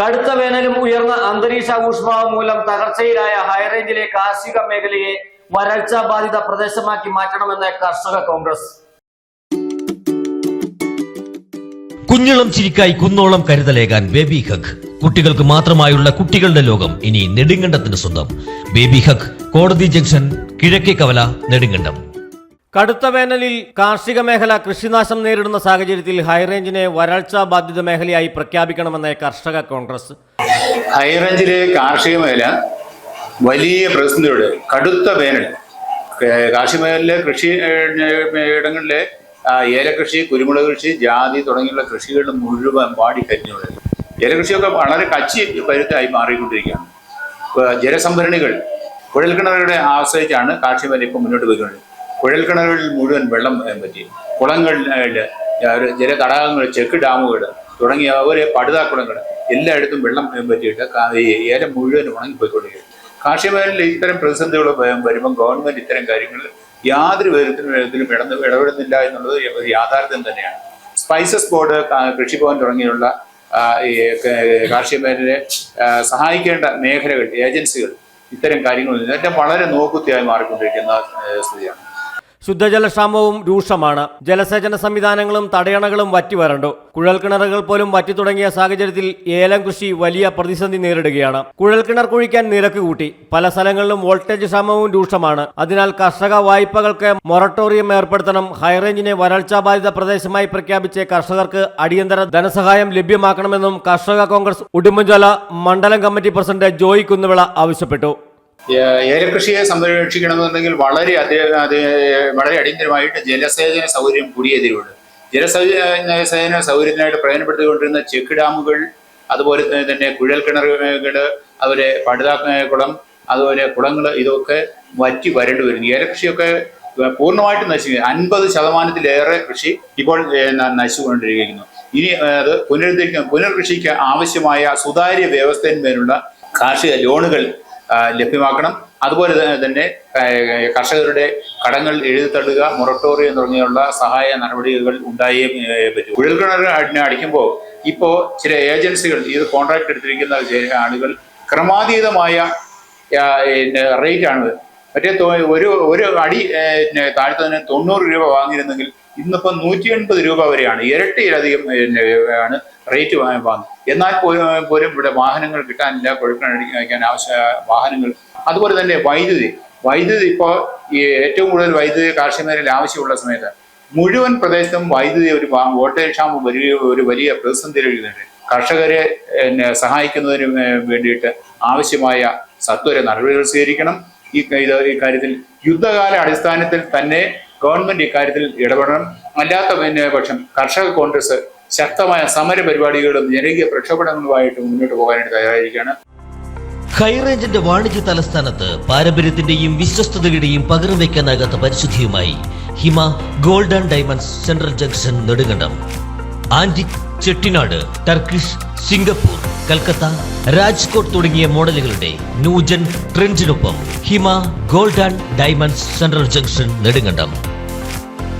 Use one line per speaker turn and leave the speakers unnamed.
കടുത്ത വേനലും ഉയർന്ന അന്തരീക്ഷ ഊഷ്മാവ് മൂലം തകർച്ചയിലായ ഹൈറേഞ്ചിലെ കാർഷിക മേഖലയെ വരൾച്ച ബാധിത പ്രദേശമാക്കി മാറ്റണമെന്ന് കർഷക കോൺഗ്രസ്.
കുഞ്ഞിളം ചിരിക്കായി കുന്നോളം കരുതലേകാൻ ബേബി ഹഗ് കുട്ടികൾക്ക് മാത്രമായുള്ള കുട്ടികളുടെ ലോകം ഇനി നെടുങ്കണ്ടത്തിന് സ്വന്തം. ബേബി ഹഗ് കോടതി ജംഗ്ഷൻ കിഴക്കേ കവല നെടുങ്കണ്ടം.
കടുത്ത വേനലിൽ കാർഷിക മേഖല കൃഷിനാശം നേരിടുന്ന സാഹചര്യത്തിൽ ഹൈറേഞ്ചിനെ വരൾച്ച ബാധിത മേഖലയായി പ്രഖ്യാപിക്കണമെന്ന് കർഷക കോൺഗ്രസ്.
ഹൈറേഞ്ചിലെ കാർഷിക മേഖല വലിയ പ്രതിസന്ധിയോട് കടുത്ത വേനൽ. കാർഷിക മേഖലയിലെ കൃഷി ഇടങ്ങളിലെ ഏലകൃഷി കുരുമുളക് കൃഷി ജാതി തുടങ്ങിയുള്ള കൃഷികൾ മുഴുവൻ പാടിക്കരിഞ്ഞു ഏലകൃഷിയൊക്കെ വളരെ കച്ചി പരുത്തായി മാറിക്കൊണ്ടിരിക്കുകയാണ്. ജലസംഭരണികൾ കുഴൽക്കിണറുകളെ ആശ്രയിച്ചാണ് കാർഷിക മേഖല ഇപ്പം മുന്നോട്ട് പോയിക്കൊണ്ടിരിക്കുന്നത്. കുഴൽക്കിണറുകളിൽ മുഴുവൻ വെള്ളം പറ്റി. കുളങ്ങളിൽ ഏഹ് ജല തടാകങ്ങൾ ചെക്ക് ഡാമുകൾ തുടങ്ങിയ ഒരു പടുതാക്കുളങ്ങൾ എല്ലായിടത്തും വെള്ളം പറ്റിയിട്ട് ഈ ഏലം മുഴുവൻ ഉണങ്ങിപ്പോയിക്കൊണ്ടിരിക്കും കാർഷിക മേഖലയിൽ ഇത്തരം പ്രതിസന്ധികൾ വരുമ്പം ഗവൺമെന്റ് ഇത്തരം കാര്യങ്ങൾ യാതൊരു വിധത്തിലും വിധത്തിലും ഇടന്ന് ഇടപെടുന്നില്ല എന്നുള്ളത് ഒരു യാഥാർത്ഥ്യം തന്നെയാണ്. സ്പൈസസ് ബോർഡ് കൃഷി കൃഷിഭവൻ തുടങ്ങിയുള്ള കാർഷിക മേഖലയെ സഹായിക്കേണ്ട മേഖലകൾ ഏജൻസികൾ ഇത്തരം കാര്യങ്ങളിൽ നിന്നൊക്കെ വളരെ നോക്കുത്തിയായി മാറിക്കൊണ്ടിരിക്കുന്ന സ്ഥിതിയാണ്.
ശുദ്ധജലക്ഷാമവും രൂക്ഷമാണ്. ജലസേചന സംവിധാനങ്ങളും തടയണകളും വറ്റി വരണ്ടു കുഴൽക്കിണറുകൾ പോലും വറ്റി തുടങ്ങിയ സാഹചര്യത്തിൽ ഏലം കൃഷി വലിയ പ്രതിസന്ധി നേരിടുകയാണ്. കുഴൽക്കിണർ കുഴിക്കാൻ നിരക്ക് കൂട്ടി. പല സ്ഥലങ്ങളിലും വോൾട്ടേജ് ക്ഷാമവും രൂക്ഷമാണ്. അതിനാൽ കർഷക വായ്പകൾക്ക് മൊറട്ടോറിയം ഏർപ്പെടുത്തണം ഹൈറേഞ്ചിനെ വരൾച്ചാ ബാധിത പ്രദേശമായി പ്രഖ്യാപിച്ച് കർഷകർക്ക് അടിയന്തര ധനസഹായം ലഭ്യമാക്കണമെന്നും കർഷക കോൺഗ്രസ് ഉടുമ്പൻചോല മണ്ഡലം കമ്മിറ്റി പ്രസിഡന്റ് ജോയ് കുന്നുവിള ആവശ്യപ്പെട്ടു.
ഏലകൃഷിയെ സംരക്ഷിക്കണമെന്നുണ്ടെങ്കിൽ വളരെ വളരെ അടിയന്തരമായിട്ട് ജലസേചന സൗകര്യം കൂടിയേ തീരുള്ളൂ ജലസേചന സൗകര്യത്തിനായിട്ട് പ്രയോജനപ്പെടുത്തിക്കൊണ്ടിരുന്ന ചെക്ക് ഡാമുകൾ അതുപോലെ തന്നെ കുഴൽ കിണറുകൾ അതുപോലെ പടുതാ കുളം അതുപോലെ കുളങ്ങൾ ഇതൊക്കെ വറ്റി വരേണ്ടി വരുന്നു. ഏലകൃഷിയൊക്കെ പൂർണമായിട്ട് നശിക്കുക അൻപത് ശതമാനത്തിലേറെ കൃഷി ഇപ്പോൾ നശിച്ചുകൊണ്ടിരിക്കുന്നു. ഇനി അത് പുനരുദ്ധരിക്കാൻ പുനർകൃഷിക്ക് ആവശ്യമായ സുതാര്യ വ്യവസ്ഥയിന്മേലുള്ള കാർഷിക ലോണുകൾ ലഭ്യമാക്കണം. അതുപോലെ തന്നെ കർഷകരുടെ കടങ്ങൾ എഴുതിത്തള്ളുക മൊറട്ടോറിയം തുടങ്ങിയുള്ള സഹായ നടപടികൾ ഉണ്ടായേ പറ്റൂ. കുഴൽക്കിണർ അടി- അടിക്കുമ്പോൾ ഇപ്പോൾ ചില ഏജൻസികൾ ഇത് കോൺട്രാക്ട് എടുത്തിരിക്കുന്ന ആളുകൾ ക്രമാതീതമായ റേറ്റ് ആണ്. മറ്റേ ഒരു ഒരു അടി താഴ്ത്തതിന് തൊണ്ണൂറ് രൂപ വാങ്ങിയിരുന്നെങ്കിൽ ഇന്നിപ്പോൾ നൂറ്റി എൺപത് രൂപ വരെയാണ്. ഇരട്ടിയിലധികം ആണ് റേറ്റ് വാങ്ങുന്നത് എന്നാൽ പോലും പോലും ഇവിടെ വാഹനങ്ങൾ കിട്ടാനില്ല കുഴൽക്കിണടിക്കാൻ ആവശ്യ വാഹനങ്ങൾ. അതുപോലെ തന്നെ വൈദ്യുതി. വൈദ്യുതി ഇപ്പോൾ ഏറ്റവും കൂടുതൽ വൈദ്യുതി കാർഷിക മേഖലയിൽ ആവശ്യമുള്ള സമയത്ത് മുഴുവൻ പ്രദേശത്തും വൈദ്യുതി ഒരു വോൾട്ടേജ് ക്ഷാമം വലിയ ഒരു വലിയ പ്രതിസന്ധിയിലുണ്ട് കർഷകരെ സഹായിക്കുന്നതിന് വേണ്ടിയിട്ട് ആവശ്യമായ സത്വര നടപടികൾ സ്വീകരിക്കണം. ഈ ഇത് ഈ കാര്യത്തിൽ യുദ്ധകാല അടിസ്ഥാനത്തിൽ തന്നെ ഗവൺമെന്റ് ഇക്കാര്യത്തിൽ ഇടപെടണം. അല്ലാത്ത പിന്നെ പക്ഷം കർഷക കോൺഗ്രസ് ശക്തമായ സമര പരിപാടികളും ജനകീയ പ്രക്ഷോഭങ്ങളുമായിട്ട് മുന്നോട്ട് പോകാനായിട്ട് തയ്യാറായിരിക്കുകയാണ്.
ഹൈറേഞ്ചിന്റെ വാണിജ്യ തലസ്ഥാനത്ത് പാരമ്പര്യത്തിന്റെയും വിശ്വസ്തതയുടെയും പകരം വയ്ക്കാനാകാത്ത പരിശുദ്ധിയുമായി Hima golden diamonds central junction Nedumkandam. Antique Chettinad Turkish Singapore Calcutta Rajkot തുടങ്ങിയ മോഡലുകളുടെ new gen ട്രെൻഡിനൊപ്പം Hima gold and diamonds central junction Nedumkandam.